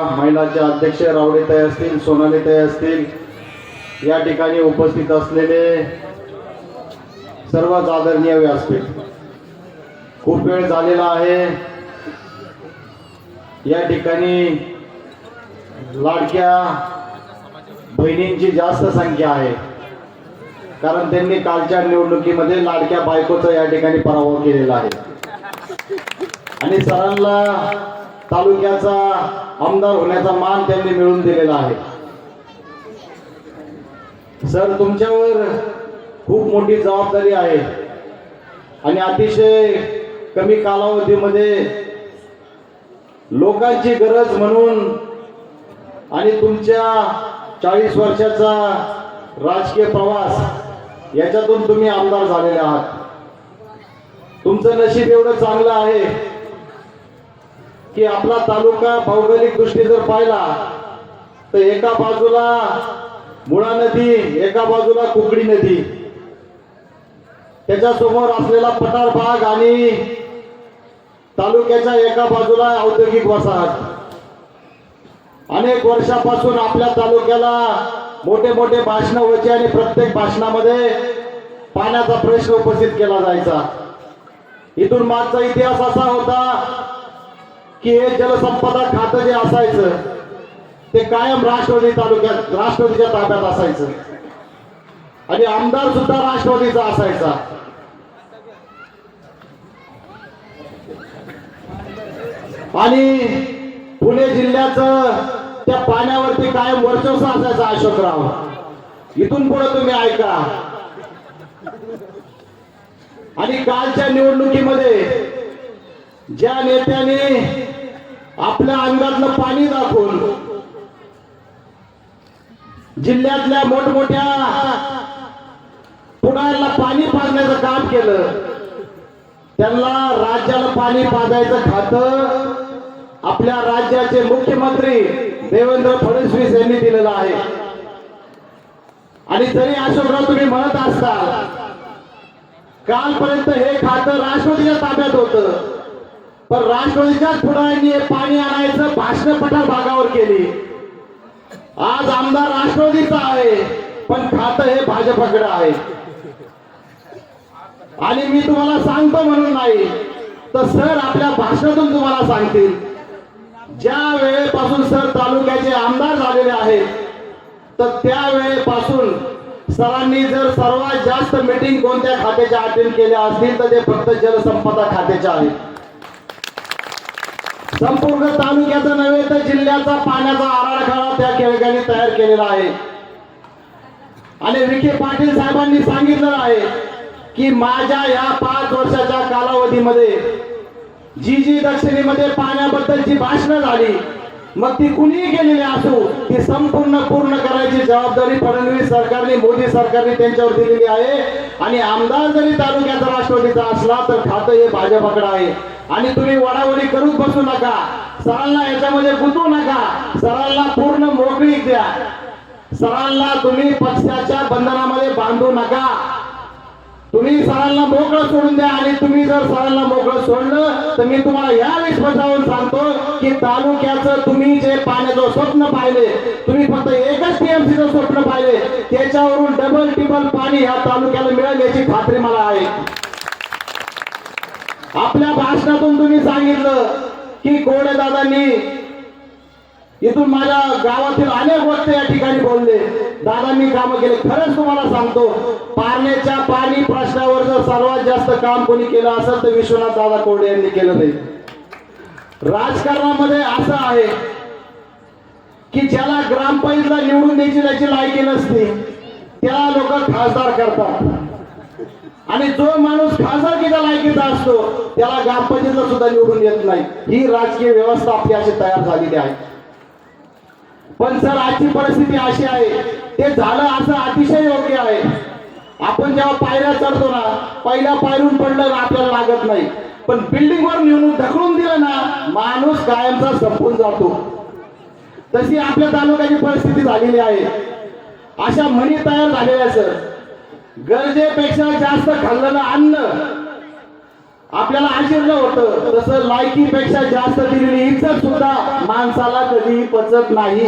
महिलांच्या अध्यक्ष रावडेताई असतील सोनालीताई असतील या ठिकाणी उपस्थित असलेले सर्वच आदरणीय व्यासपीठ. खूप वेळ झालेला आहे. या ठिकाणी लाडक्या बहिणींची जास्त संख्या आहे. कारण त्यांनी कालच्या निवडणुकीमध्ये लाडक्या बायकोचा या ठिकाणी पराभव केलेला आहे. आणि सरांना तालुक्याचा आमदार होण्याचा मान त्यांनी मिळवून दिलेला आहे. सर तुमच्यावर खूप मोठी जबाबदारी आहे. आणि अतिशय कमी कालावधीमध्ये लोकांची गरज म्हणून आणि तुमच्या चाळीस वर्षाचा राजकीय प्रवास याच्यातून तुम्ही आमदार झालेले आहात. तुमचं नशीब एवढं चांगलं आहे की आपला तालुका भौगोलिक दृष्टी जर पाहिला तर एका बाजूला मुळा नदी एका बाजूला कुकडी नदी. त्याच्यासमोर असलेला पठार भाग आणि तालुक्याच्या एका बाजूला औद्योगिक वसाहत. अनेक वर्षापासून आपल्या तालुक्याला मोठे मोठे भाषण व्हायचे आणि प्रत्येक भाषणामध्ये पाण्याचा प्रश्न उपस्थित केला जायचा. इथून मागचा इतिहास असा होता की हे जलसंपदा खातं जे असायचं ते कायम राष्ट्रवादी तालुक्यात राष्ट्रवादीच्या ताब्यात असायचं. आणि आमदार सुद्धा राष्ट्रवादीचा असायचा. आणि पुणे जिल्ह्याचं त्या पाण्यावरती कायम वर्चस्व असायचं अशोकराव. इथून पुढे तुम्ही ऐका. आणि कालच्या निवडणुकीमध्ये ज्या नेत्याने आपल्या अंगातलं पाणी दाखवून. जिल्ह्यातल्या मोठमोठ्या पुण्याला पाणी पाजण्याचं काम केलं. त्यांना राज्याला पाणी पाजायचं खातं आपल्या राज्याचे मुख्यमंत्री देवेंद्र फडणवीस यांनी दिलेलं आहे. आणि तरी अशोकराव तुम्ही म्हणत असता कालपर्यंत हे खातं राष्ट्रपतीच्या ताब्यात होतं. पण राष्ट्रवादीच्याच पुढाऱ्यांनी हे पाणी आणायचं भाषण पठार भागावर केली. आज आमदार राष्ट्रवादीचा आहे पण खातं हे भाजपकडे आहे. आणि मी तुम्हाला सांगतो म्हणून नाही तर सर आपल्या भाषणातून तुम्हाला सांगतील. ज्या वेळेपासून सर तालुक्याचे आमदार झालेले आहेत तर त्या वेळेपासून सरांनी जर सर्वात जास्त मीटिंग कोणत्या खात्याच्या अटेंड केल्या असतील तर ते फक्त जलसंपदा खात्याच्या आहेत. संपूर्ण तालुक्याचा नव्हे तर जिल्ह्याचा पाण्याचा आराखडा त्या खेळकांनी तयार केलेला आहे. आणि विखे पाटील साहेबांनी सांगितलं आहे की माझ्या या पाच वर्षाच्या कालावधीमध्ये जी जी दक्षिणेमध्ये पाण्याबद्दल जी भाषणं झाली मग ती कुणीही केलेली असो ती संपूर्ण पूर्ण करायची जबाबदारी फडणवीस सरकारने मोदी सरकारने त्यांच्यावर दिलेली आहे. आणि आमदार जरी तालुक्याचा राष्ट्रवादीचा असला तर खातं हे भाजपाकडे आहे. आणि तुम्ही वडावडी करूच बसू नका. सरांना याच्यामध्ये गुंतवू नका. सरांना पूर्ण मोकळी द्या. सरांना तुम्ही पक्षाच्या बंधनामध्ये बांधू नका. तुम्ही सरांना मोकळं सोडून द्या आणि तुम्ही जर सरांना मोकळं सोडलं तर मी तुम्हाला या विश्वासावरून सांगतो की तालुक्याचं तुम्ही जे पाण्याचं स्वप्न पाहिले तुम्ही फक्त एकच टीएमसीचं स्वप्न पाहिले त्याच्यावरून डबल टिबल पाणी ह्या तालुक्याला मिळेल याची खात्री मला आहे. आपल्या भाषणातून तुम्ही सांगितलं की कोडे दादांनी इथून माझ्या गावातील अनेक वक्त या ठिकाणी बोलले दादा मी कामं केले. खरंच तुम्हाला सांगतो पाण्याच्या पाणी प्रश्नावर जर सर्वात जास्त काम कोणी केलं असेल तर विश्वनाथ दादा कोडे यांनी केलं नाही. राजकारणामध्ये असं आहे की ज्याला ग्रामपंचायतला निवडून द्यायची त्याची लायकी नसते त्याला लोक खासदार करतात. आणि जो माणूस खासदारकीचा लायकीचा असतो त्याला ग्रामपंचायतला सुद्धा निवडून येत नाही. ही राजकीय व्यवस्था आपली अशी तयार झालेली आहे. पण सर आजची परिस्थिती अशी आहे ते झालं असं अतिशय योग्य आहे. आपण जेव्हा पायऱ्या चढतो ना पहिल्या पायरून पडलं आपल्याला लागत नाही. पण बिल्डिंग वर नेऊन ढकलून दिलं ना माणूस कायमचा संपून जातो. तशी आपल्या तालुक्याची परिस्थिती झालेली आहे. अशा म्हणी तयार झालेल्या सर. गरजेपेक्षा जास्त खाल्लेलं अन्न आपल्याला आश्चर्य होतं. तसं लायकीपेक्षा जास्त दिलेली इज्जत सुद्धा माणसाला कधीही पचत नाही.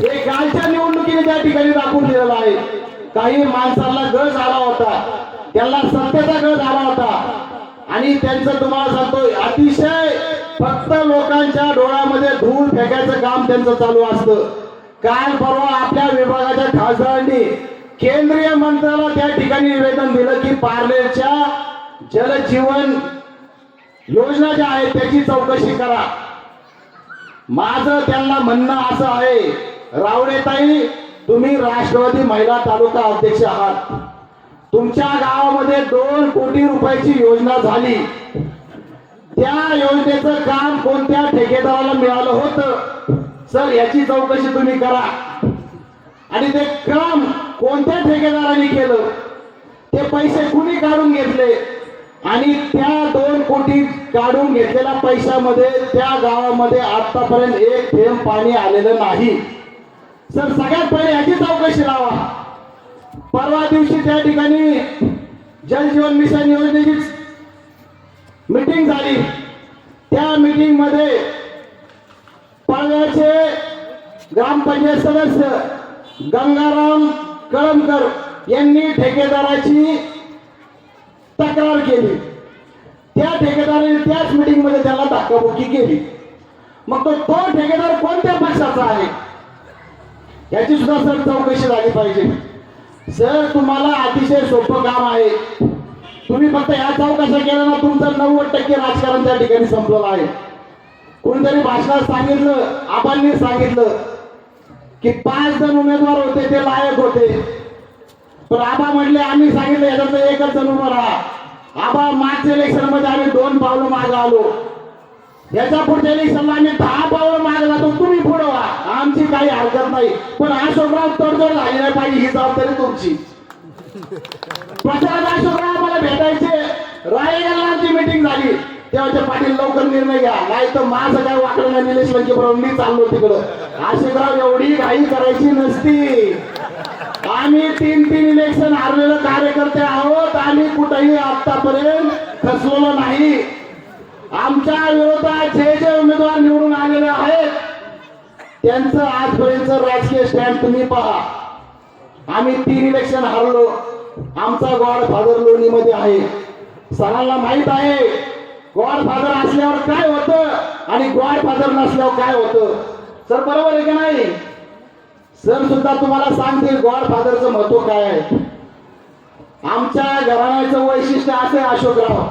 हे कालच्या निवडणुकीने त्या ठिकाणी दाखवून दिलेलं आहे. काही माणसाला गज आला होता. त्यांना सत्तेचा गज आला होता. आणि त्यांचं तुम्हाला सांगतोय अतिशय फक्त लोकांच्या डोळ्यामध्ये धूळ फेकायचं काम त्यांचं चालू असतं. काल परवा आपल्या विभागाच्या खासदारांनी केंद्रीय मंत्र्याला त्या ठिकाणी निवेदन दिलं की पार्लेच्या जलजीवन योजना ज्या आहेत त्याची चौकशी करा. माझं त्यांना म्हणणं असं आहे रावडेताई तुम्ही राष्ट्रवादी महिला तालुका अध्यक्ष आहात. तुमच्या गावामध्ये दोन कोटी रुपयाची योजना झाली. त्या योजनेचं काम कोणत्या ठेकेदाराला मिळालं होतं? सर याची चौकशी तुम्ही करा. आणि ते काम कोणत्या ठेकेदाराने केलं? ते पैसे कुणी काढून घेतले? आणि त्या दोन कोटी काढून घेतलेल्या पैशामध्ये त्या गावामध्ये आतापर्यंत एक थेंब पाणी आलेलं नाही. सर सगळ्यात पहिले याची चौकशी लावा. परवा दिवशी त्या ठिकाणी जलजीवन मिशन योजनेची मीटिंग झाली. त्या मीटिंगमध्ये पाण्याचे ग्रामपंचायत सदस्य गंगाराम कळमकर यांनी ठेकेदाराची तक्रार केली. त्या ठेकेदाराने त्याच मीटिंगमध्ये त्याला धक्काबुक्की केली. मग तो तो ठेकेदार कोणत्या पक्षाचा आहे? याची सुद्धा सर चौकशी झाली पाहिजे. सर तुम्हाला अतिशय सोपं काम आहे. तुम्ही फक्त या चौकशा केल्या ना तुमचं नव्वद टक्के राजकारण त्या ठिकाणी संपलेलं आहे. कोणीतरी भाषणात सांगितलं आबांनी सांगितलं की पाच जण उमेदवार होते ते लायक होते. पण आबा म्हटले आम्ही सांगितलं याच्यात एकच जण उभं राहा. आबा मागच्या इलेक्शनमध्ये आम्ही दोन पावलं मागे आलो. याच्या पुढच्या इलेक्शनला आम्ही दहा पावलं मागे जातो तुम्ही पुढे व्हा. आमची काही हरकत नाही. पण अशोकराव तडजोड झाली नाही पाहिजे ही जबाबदारी तुमची. प्रचारात अशोकराव आम्हाला भेटायचे. रायगडला आमची मीटिंग झाली. तेव्हाचे पाटील लवकर निर्णय घ्या. नाही तर माझं काय वाकडं नाही निलेश लंके बरोबर मी चाललो तिकडं. अशोकराव एवढी घाई करायची नसती. आम्ही तीन तीन इलेक्शन कार्यकर्ते आहोत. आम्ही कुठेही आतापर्यंत फसवलो नाही. आमच्या विरोधात जे जे उमेदवार निवडून आलेले आहेत त्यांचं आजपर्यंत राजकीय स्टँड तुम्ही पहा. आम्ही तीन इलेक्शन हरलो. आमचा गॉड फादर लोणीमध्ये आहे. सरांना माहीत आहे गॉड फादर असल्यावर काय होतं आणि गॉड फादर नसल्यावर काय होतं. सर बरोबर आहे का नाही? सर सुद्धा तुम्हाला सांगतील गॉड फादरचं महत्त्व काय आहे. आमच्या घराण्याचं वैशिष्ट्य असे अशोकराव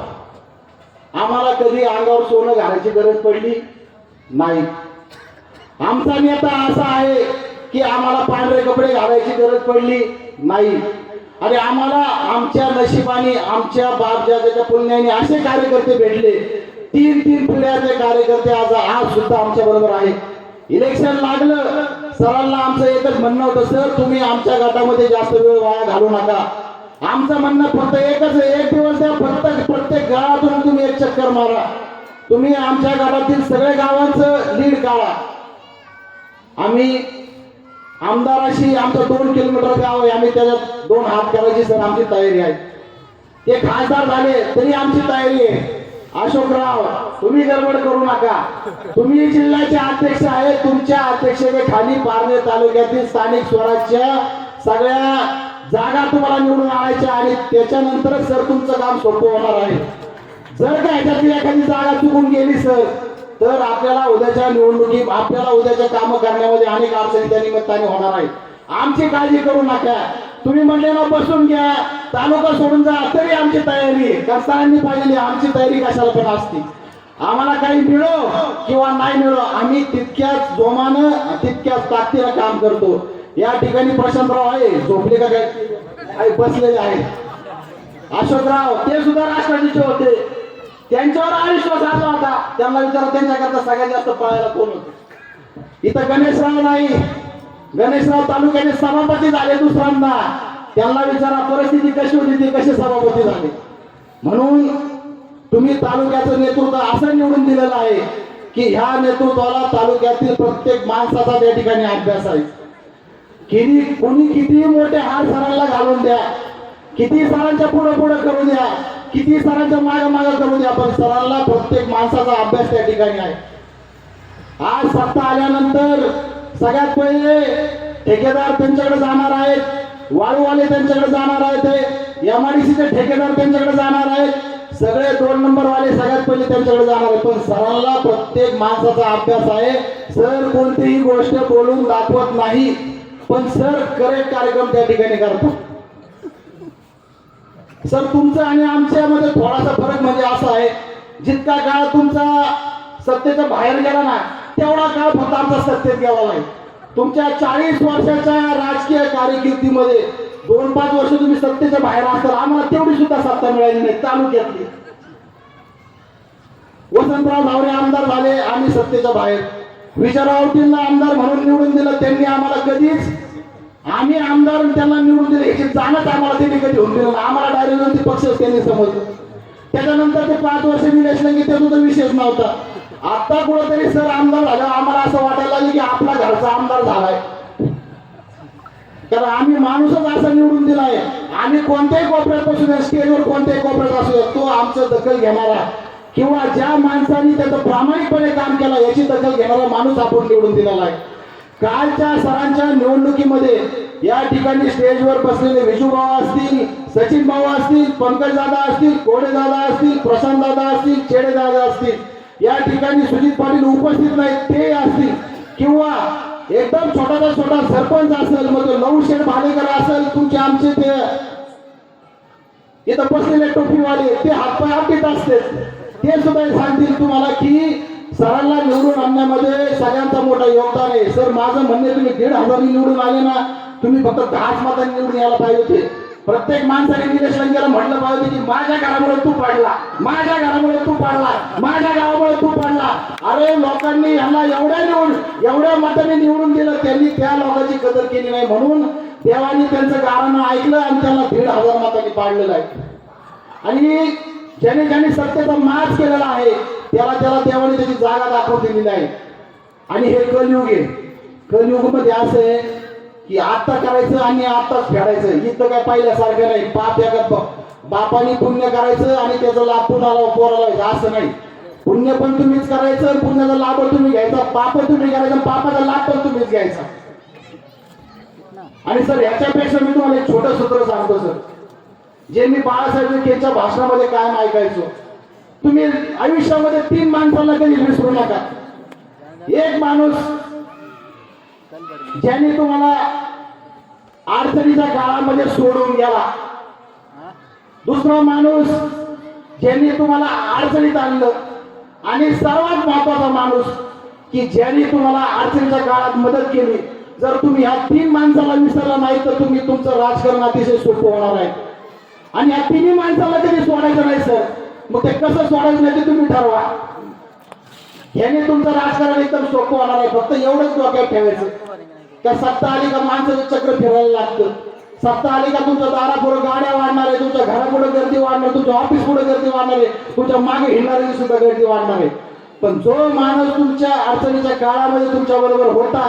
आम्हाला कधी अंगावर सोनं घालायची गरज पडली? नाही. आमचा नेता असा आहे की आम्हाला पांढरे कपडे घालायची गरज पडली? नाही. आणि आम्हाला आमच्या नशिबाने आमच्या बाप बापजाच्या पुण्याने असे कार्यकर्ते भेटले. तीन तीन पिढ्याचे कार्यकर्ते आज आज सुद्धा आमच्या बरोबर आहेत. इलेक्शन लागलं. सरांना आमचं एकच म्हणणं होतं सर तुम्ही आमच्या गटामध्ये जास्त वेळ वाया घालू नका. आमचं म्हणणं फक्त एकच आहे, एक दिवस द्या फक्त प्रत्येक गावातून तुम्ही एक चक्कर मारा. तुम्ही आमच्या गावातील सगळ्या गावांचं लीड काढा. आम्ही आमदाराशी आमचं दोन किलोमीटर गाव आहे आम्ही त्याच्यात दोन हात करायची सर आमची तयारी आहे. ते खासदार झाले तरी आमची तयारी आहे. अशोकराव तुम्ही गडबड करू नका. तुम्ही जिल्ह्याचे अध्यक्ष आहे तुमच्या अध्यक्षतेखाली पारनेर तालुक्यातील स्थानिक स्वराज्य सगळ्या जागा तुम्हाला निवडून आणायच्या आणि त्याच्यानंतरच सर तुमचं काम सोपं होणार आहे. जर का ह्याच्यातली एखादी जागा चुकून गेली सर तर आपल्याला उद्याच्या निवडणुकीत आपल्याला उद्याच्या कामं करण्यामध्ये अनेक अडचणी त्या निमित्ताने होणार आहेत. आमची काळजी करू नका. तुम्ही म्हणले ना बसून घ्या तालुका सोडून जा तरी आमची तयारी आहे. पाहिलेली आमची तयारी कशाला पण असते. आम्हाला काही मिळो किंवा नाही मिळो आम्ही तितक्याच जोमानं तितक्याच ताकदीनं काम करतो. या ठिकाणी प्रशांतराव आहे. झोपले का काय? बसलेले आहेत. अशोकराव ते सुद्धा राष्ट्रवादीचे होते. त्यांच्यावर अविश्वास आला होता. त्यांना विचारा त्यांच्याकरता सगळ्यात जास्त पळायला कोण होते? इथं गणेशराव नाही. गणेशराव तालुक्याचे सभापती झाले दुसऱ्यांदा. त्यांना विचारा परिस्थिती कशी होती ते कसे सभापती झाले? म्हणून तुम्ही तालुक्याचं नेतृत्व असं निवडून दिलेलं आहे की ह्या नेतृत्वाला तालुक्यातील प्रत्येक माणसाचा त्या ठिकाणी अभ्यास आहे. किती कोणी किती मोठे हार सरांना घालून द्या. किती सरांच्या पुढे पुढे करू द्या. किती सरांच्या माग माग करू द्या. पण सरांना प्रत्येक माणसाचा अभ्यास त्या ठिकाणी आहे. आज सत्ता आल्यानंतर सगळ्यात पहिले ठेकेदार त्यांच्याकडे जाणार आहेत. वाळूवाले त्यांच्याकडे जाणार आहेत. एमआरडीसीचे ठेकेदार त्यांच्याकडे जाणार आहेत. सगळे दोन नंबर वाले सगळ्यात पहिले त्यांच्याकडे जाणार आहेत. पण सरांना प्रत्येक माणसाचा अभ्यास आहे. सर कोणतीही गोष्ट बोलून दाखवत नाही. पण सर करेक्ट कार्यक्रम त्या ठिकाणी करतात सर तुमचा आणि आमच्यामध्ये थोडासा फरक म्हणजे असा आहे जितका काळ तुमचा सत्तेच्या बाहेर गेला ना तेवढा काळ फक्त आमचा सत्तेत गेला नाही. तुमच्या चाळीस वर्षाच्या राजकीय कारकिर्दीमध्ये दोन पाच वर्ष तुम्ही सत्तेच्या बाहेर असताना आम्हाला तेवढी सुद्धा सत्ता मिळाली नाही तालुक्यातली वसंतराव भावरे आमदार झाले आम्ही सत्तेच्या बाहेर. विजयरावतींना आमदार म्हणून निवडून दिलं त्यांनी आम्हाला कधीच आम्ही आमदार त्यांना निवडून दिले. याची जाणच आम्हाला त्यांनी कधी होऊन दिलं आम्हाला डायरेक्ट पक्ष त्यांनी समजलं त्याच्यानंतर ते पाच वर्ष निलेश नाही त्याचा तर विशेष नव्हता. आता कुठंतरी सर आमदार झाला आम्हाला असं वाटायला लागलं की आपला घरचा आमदार झालाय. कारण आम्ही माणूसच असा निवडून दिलाय आम्ही कोणत्याही कोपऱ्यात बसू स्टेजवर कोणत्याही कोपऱ्यात असू तो आमचं दखल घेणारा किंवा ज्या माणसांनी त्याचं प्रामाणिकपणे काम केलं याची दखल घेणारा माणूस आपण निवडून दिलेला आहे. कालच्या सरांच्या निवडणुकीमध्ये या ठिकाणी स्टेजवर बसलेले विजू भाऊ असतील सचिन भाऊ असतील पंकज दादा असतील कोडे दादा असतील प्रशांत दादा असतील चेडे दादा असतील या ठिकाणी सुजित पाटील उपस्थित नाहीत ते असतील. किंवा एकदम छोटाचा छोटा सरपंच असेल मग तो नऊशेठ भालेकर असेल तुमचे आमचे ते इथं बसलेले टोपीवाले ते हातपाय अपडेट असते ते सुद्धा सांगतील तुम्हाला की सरांना निवडून आणण्यामध्ये सगळ्यांचा मोठा योगदान आहे. सर माझं म्हणणे तुम्ही दीड हजार निवडून आले ना तुम्ही फक्त दहाच मतांनी निवडून यायला पाहिजे होते. प्रत्येक माणसाने निलेश लंकेला म्हटलं पाहिजे की माझ्या घरामुळे तू पाडला माझ्या घरामुळे तू पाडला माझ्या गावामुळे तू पाडला. अरे लोकांनी यांना एवढ्या निवडून एवढ्या मताने निवडून दिलं त्यांनी त्या लोकांची कदर केली नाही म्हणून देवानी त्यांचं गाणं ऐकलं आणि त्यांना दीड हजार मतांनी पाडलेलं आहे. आणि ज्याने ज्याने सत्तेचा माज केलेला आहे त्याला त्याला देवाने त्याची जागा दाखवून दिलेली आहे. आणि हे कलयुग आहे. कलयुगमध्ये असं आहे की आत्ता करायचं आणि आताच फेडायचं. इथं काय पाहिल्यासारखं नाही. पाप या ब- बापानी पुण्य करायचं आणि त्याचा लाभ पुन्हा पोराला असं नाही. पुण्य पण तुम्हीच करायचं पुण्याचा लाभ तुम्ही घ्यायचा. पाप तुम्ही करायचा पापाचा लाभ पण तुम्हीच घ्यायचा. आणि सर याच्यापेक्षा मी तुम्हाला एक छोटं सूत्र सांगतो सर. जे मी बाळासाहेब भाषणामध्ये कायम ऐकायचो. तुम्ही आयुष्यामध्ये तीन माणसांना कधी विसरू नका. एक माणूस ज्याने तुम्हाला अडचणीच्या काळामध्ये सोडून गेला. दुसरा माणूस ज्यांनी तुम्हाला अडचणीत आणलं. आणि सर्वात महत्त्वाचा माणूस की ज्यांनी तुम्हाला अडचणीच्या काळात मदत केली. जर तुम्ही ह्या तीन माणसाला विसरला नाही तर तुम्ही तुमचं राजकारण अतिशय सोपं होणार आहे. आणि या तिन्ही माणसाला कधी सोडायचं नाही सर? मग ते कसं सोडायचं नाही ते तुम्ही ठरवा. ह्याने तुमचं राजकारण एकदम सोपं होणार आहे. फक्त एवढंच डोक्यात ठेवायचं. का सत्ता आली का माणसाचं चक्र फिरायला लागतं. सत्ता आली का तुमच्या दारापुढे गाड्या वाढणार आहे तुमच्या घरापुढे गर्दी वाढणार तुमच्या ऑफिस पुढे गर्दी वाढणार आहे तुमच्या मागे हिंडणाऱ्याची सुद्धा गर्दी वाढणार आहे. पण जो माणूस तुमच्या अडचणीच्या काळामध्ये तुमच्या बरोबर होता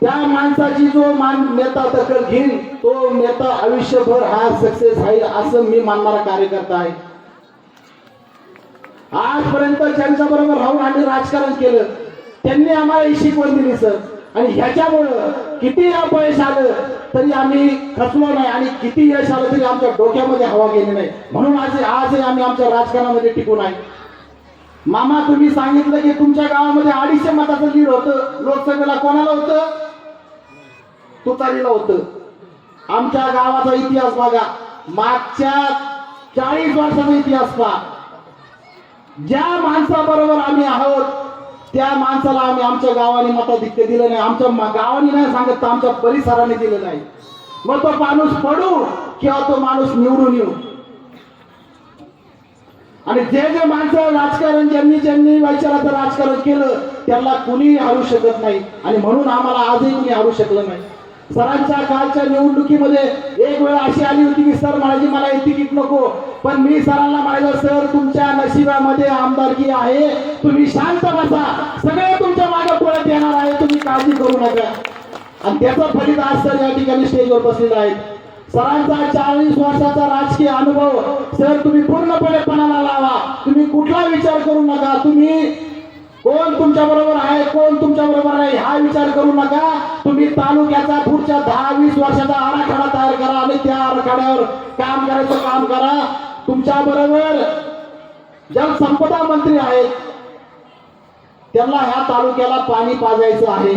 त्या माणसाची जो मान नेता दखल घेईन तो नेता आयुष्यभर हा सक्सेस आहे असं मी मानणारा कार्यकर्ता आहे. आजपर्यंत ज्यांच्या बरोबर राहून आम्ही राजकारण केलं त्यांनी आम्हाला शिकवण दिली सर. आणि ह्याच्यामुळं किती अपयश आलं तरी आम्ही खचलो नाही आणि किती यश आलं तरी आमच्या डोक्यामध्ये हवा गेली नाही. म्हणून आज आजही आम्ही आमच्या राजकारणामध्ये टिकून आहे मामा तुम्ही सांगितलं की तुमच्या गावामध्ये अडीचशे मताचं लीड होतं. लोकसभेला कोणाला होतं? तुतारीला होतं. आमच्या गावाचा इतिहास बघा. मागच्या चाळीस वर्षाचा इतिहास पहा. ज्या माणसाबरोबर आम्ही आहोत त्या माणसाला आम्ही आमच्या गावाने मताधिक्य दिलं नाही आमच्या गावाने नाही सांगत तर आमच्या परिसराने दिलं नाही. मग तो माणूस पडू किंवा तो माणूस निवडून येऊ? आणि जे जे माणसं राजकारण ज्यांनी ज्यांनी वैचाराचं राजकारण केलं त्यांना कुणीही हरू शकत नाही. आणि म्हणून आम्हाला आजही कुणी हरू शकलं नाही. सरांच्या कालच्या निवडणुकीमध्ये एक वेळ अशी आली होती की सर माझी मला हे तिकीट नको. पण मी सरांना म्हणायचं सर तुमच्या नशिबामध्ये आमदारकी आहे. तुम्ही शांत बसा. सगळे तुमच्या मागे पळत येणार आहे. तुम्ही काळजी करू नका. आणि त्याचं फलित आज सर या ठिकाणी स्टेजवर बसलेलं आहे सरांचा चाळीस वर्षाचा राजकीय अनुभव सर तुम्ही पूर्णपणे पणाला लावा. तुम्ही कुठला विचार करू नका. तुम्ही कोण तुमच्या बरोबर आहे कोण तुमच्या बरोबर आहे हा विचार करू नका. तुम्ही तालुक्याचा पुढच्या दहा वीस वर्षाचा आराखडा तयार करा आणि त्या आराखड्यावर काम करायचं काम करा. तुमच्या बरोबर जलसंपदा मंत्री आहेत. त्यांना ह्या तालुक्याला पाणी पाजायचं आहे.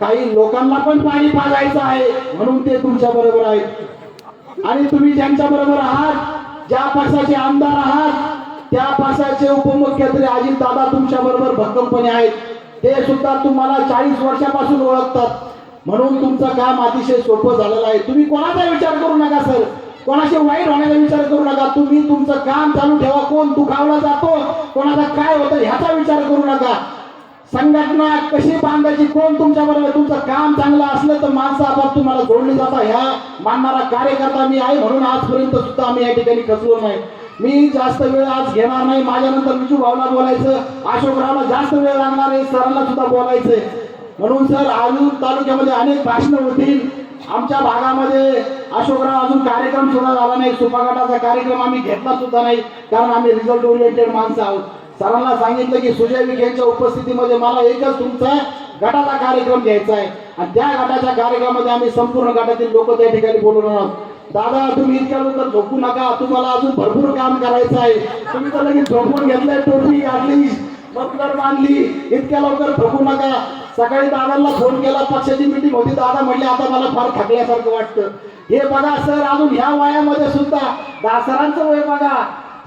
काही लोकांना पण पाणी पाजायचं आहे म्हणून ते तुमच्या बरोबर आहेत. आणि तुम्ही ज्यांच्या बरोबर आहात ज्या पक्षाचे आमदार आहात त्या पक्षाचे उपमुख्यमंत्री अजित दादा तुमच्या बरोबर भक्कमपणे आहेत. ते सुद्धा तुम्हाला चाळीस वर्षापासून ओळखतात. म्हणून तुमचं काम अतिशय सोपं झालेलं आहे. तुम्ही कोणाचा विचार करू नका सर? कोणाशी वाईट होण्याचा विचार करू नका. तुम्ही तुमचं काम चालू ठेवा. कोण दुखावला जातो कोणाचा काय होतं ह्याचा विचार करू नका. संघटना कशी बांधायची कोण तुमच्या बरोबर तुमचं काम चांगलं असलं तर माणसं आपाप तुम्हाला जोडली जाता ह्या मानणारा कार्यकर्ता मी आहे म्हणून आजपर्यंत सुद्धा आम्ही या ठिकाणी खचलो नाही. मी जास्त वेळ आज घेणार नाही. माझ्यानंतर विजू भावना बोलायचं. अशोकरावला जास्त वेळ लागणार आहे. सरांना सुद्धा बोलायचंय. म्हणून सर अजून तालुक्यामध्ये अनेक भाषणं होतील आमच्या भागामध्ये अशोकराव अजून कार्यक्रम सुद्धा झाला नाही. सुपागटाचा कार्यक्रम आम्ही घेतला सुद्धा नाही. कारण आम्ही रिझल्ट ओरिएंटेड माणसं आहोत. सरांना सांगितलं की सुजय विखेंच्या उपस्थितीमध्ये मला एकच तुमचा गटाचा कार्यक्रम घ्यायचा आहे. आणि त्या गटाच्या कार्यक्रमामध्ये आम्ही संपूर्ण गटातील लोक त्या ठिकाणी बोलून आहोत. दादा तुम्ही इतक्या लवकर झोपू नका. तुम्हाला अजून भरपूर काम करायचं आहे. तुम्ही तर लगेच झोपून घेतलंय टोपी आणली मफलर बांधली इतक्या लवकर झोपू नका. सकाळी दादांना फोन केला पक्षाची मिटिंग होती. दादा म्हणले आता मला फार थकल्यासारखं वाटतं. हे बघा सर अजून ह्या वयामध्ये सुद्धा दासरांचं वय बघा.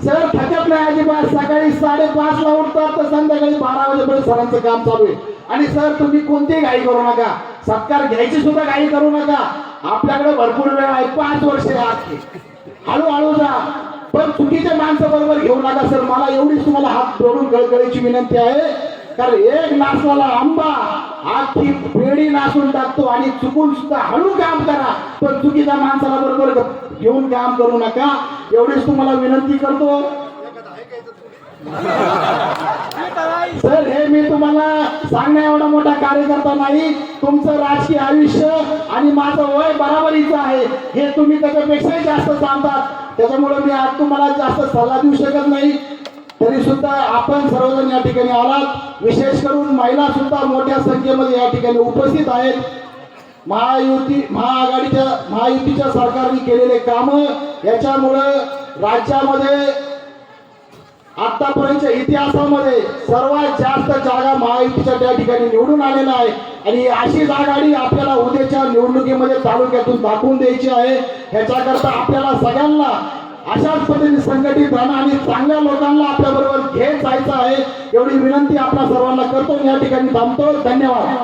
सर थकत नाही अजिबात. सकाळी साडेपाच ला उठतात तर संध्याकाळी बारा वाजेपर्यंत सरांचं काम चालू आहे. आणि सर तुम्ही कोणतीही घाई करू नका. सत्कार घ्यायची सुद्धा घाई करू नका. आपल्याकडे भरपूर वेळ आहे. पाच वर्षे आहे हळूहळू जा. पण चुकीच्या माणसं बरोबर घेऊ नका सर. मला एवढीच तुम्हाला हात जोडून गळगळीची विनंती आहे. कारण एक नाचवाला आंबा आखी पेढी नासून टाकतो आणि चुकून सुद्धा हळू काम करा. पण चुकीच्या माणसाला बरोबर घेऊन काम करू नका. एवढीच तुम्हाला विनंती करतो. सर हे मी तुम्हाला सांगण्या एवढा मोठा कार्यकर्ता नाही. तुमचं राजकीय आयुष्य आणि माझं वय बराबरीचं आहे. हे तुम्ही त्याच्यापेक्षाही जास्त सांगतात. त्याच्यामुळे मी आज तुम्हाला जास्त सल्ला देऊ शकत नाही. तरी सुद्धा आपण सर्वजण या ठिकाणी आलात. विशेष करून महिला सुद्धा मोठ्या संख्येमध्ये या ठिकाणी उपस्थित आहेत. महायुती महाआघाडीच्या महायुतीच्या सरकारने केलेले काम याच्यामुळे राज्यामध्ये आतापर्यंतच्या इतिहासामध्ये सर्वात जास्त जागा महायुतीच्या त्या ठिकाणी निवडून आलेला आहे. आणि अशी जागाडी आपल्याला उद्याच्या निवडणुकीमध्ये तालुक्यातून दाखवून द्यायची आहे. ह्याच्याकरता आपल्याला सगळ्यांना अशाच पद्धतीने संघटित राहणं आणि चांगल्या लोकांना आपल्या बरोबर घेत जायचं आहे. एवढी विनंती आपल्या सर्वांना करतो. या ठिकाणी थांबतो. धन्यवाद.